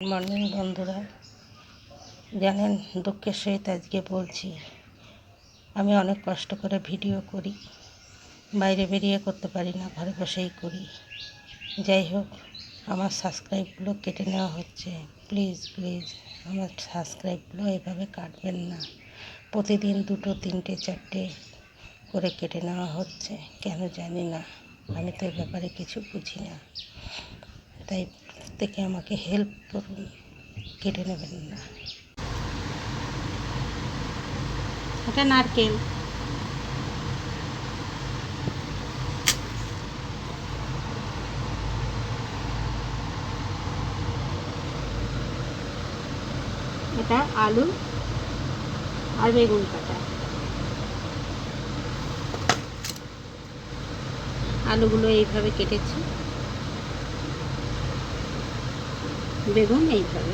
Good morning বন্ধুরা। জানেন, দুঃখের সহিত আজকে বলছি, আমি অনেক কষ্ট করে ভিডিও করি, বাইরে বেরিয়ে করতে পারি না, ঘরে বসেই করি। যাই হোক, আমার সাবস্ক্রাইবগুলো কেটে নেওয়া হচ্ছে। প্লিজ প্লিজ আমার সাবস্ক্রাইবগুলো এভাবে কাটবেন না। প্রতিদিন দুটো, তিনটে, চারটে করে কেটে নেওয়া হচ্ছে। কেন জানি না, আমি তো এ ব্যাপারে কিছু বুঝি না। তাই থেকে আমাকে হেল্প করুন, কেটে নেবেন না। এটা নারকেল। এটা আলু আর বেগুন কাটা। আলুগুলো এইভাবে কেটেছি। বেগুন এইভাবে